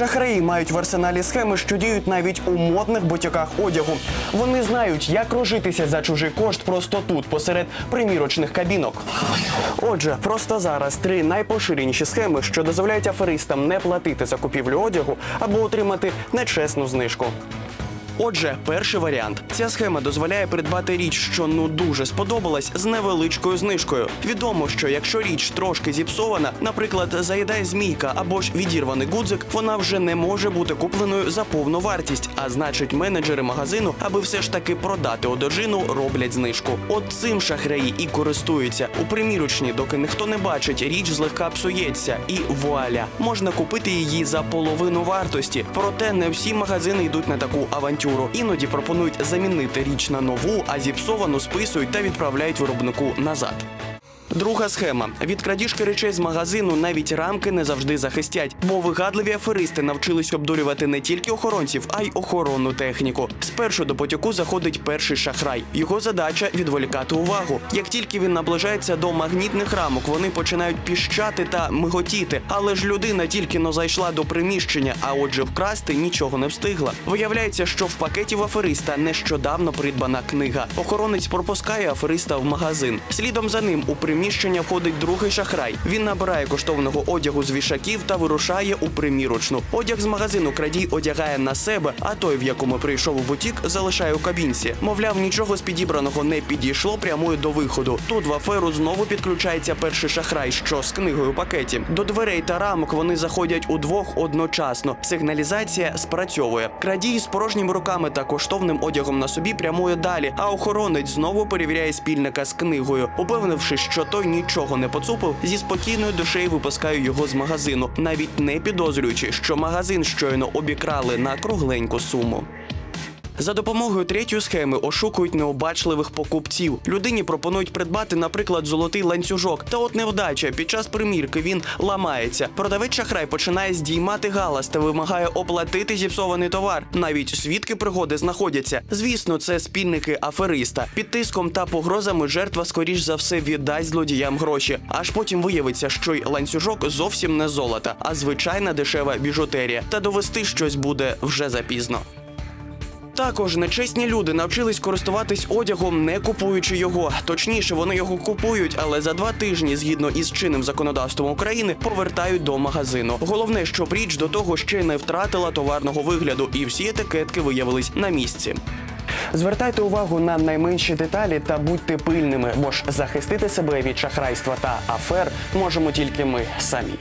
Шахраї мають в арсеналі схеми, що діють навіть у модних бутіках одягу. Вони знають, як розжитися за чужий кошт просто тут, посеред примірочних кабінок. Отже, просто зараз три найпоширеніші схеми, що дозволяють аферистам не платити за купівлю одягу або отримати нечесну знижку. Отже, перший варіант. Ця схема дозволяє придбати річ, що ну дуже сподобалась, з невеличкою знижкою. Відомо, що якщо річ трошки зіпсована, наприклад, заїдає змійка або ж відірваний гудзик, вона вже не може бути купленою за повну вартість. А значить, менеджери магазину, аби все ж таки продати одежину, роблять знижку. От цим шахраї і користуються. У примірочні, доки ніхто не бачить, річ злегка псується, і вуаля, можна купити її за половину вартості. Проте не всі магазини йдуть на таку авантюру. Іноді пропонують замінити річ на нову, а зіпсовану списують та відправляють виробнику назад. Друга схема від крадіжки речей з магазину навіть рамки не завжди захистять, бо вигадливі аферисти навчились обдурювати не тільки охоронців, а й охоронну техніку. Спершу до потяку заходить перший шахрай. Його задача відволікати увагу. Як тільки він наближається до магнітних рамок, вони починають піщати та миготіти. Але ж людина тільки но зайшла до приміщення, а отже, вкрасти нічого не встигла. Виявляється, що в пакеті в афериста нещодавно придбана книга. Охоронець пропускає афериста в магазин. Слідом за ним у приміщення входить другий шахрай. Він набирає коштовного одягу з вішаків та вирушає у примірочну. Одяг з магазину крадій одягає на себе, а той, в якому прийшов у бутік, залишає у кабінці. Мовляв, нічого з підібраного не підійшло прямою до виходу. Тут в аферу знову підключається перший шахрай, що з книгою пакеті. До дверей та рамок вони заходять удвох одночасно. Сигналізація спрацьовує. Крадій з порожніми руками та коштовним одягом на собі прямує далі. А охоронець знову перевіряє спільника з книгою, упевнившись, що той нічого не поцупив, зі спокійною душею випускаю його з магазину, навіть не підозрюючи, що магазин щойно обікрали на кругленьку суму. За допомогою третьої схеми ошукують необачливих покупців. Людині пропонують придбати, наприклад, золотий ланцюжок. Та от невдача під час примірки він ламається. Продавець шахрай починає здіймати галас та вимагає оплатити зіпсований товар. Навіть свідки пригоди знаходяться. Звісно, це спільники афериста. Під тиском та погрозами жертва, скоріш за все, віддасть злодіям гроші. Аж потім виявиться, що й ланцюжок зовсім не золота, а звичайна дешева біжутерія. Та довести щось буде вже запізно. Також нечесні люди навчились користуватись одягом, не купуючи його. Точніше, вони його купують, але за два тижні, згідно із чинним законодавством України, повертають до магазину. Головне, щоб річ до того ще не втратила товарного вигляду, і всі етикетки виявились на місці. Звертайте увагу на найменші деталі та будьте пильними, бо ж захистити себе від шахрайства та афер можемо тільки ми самі.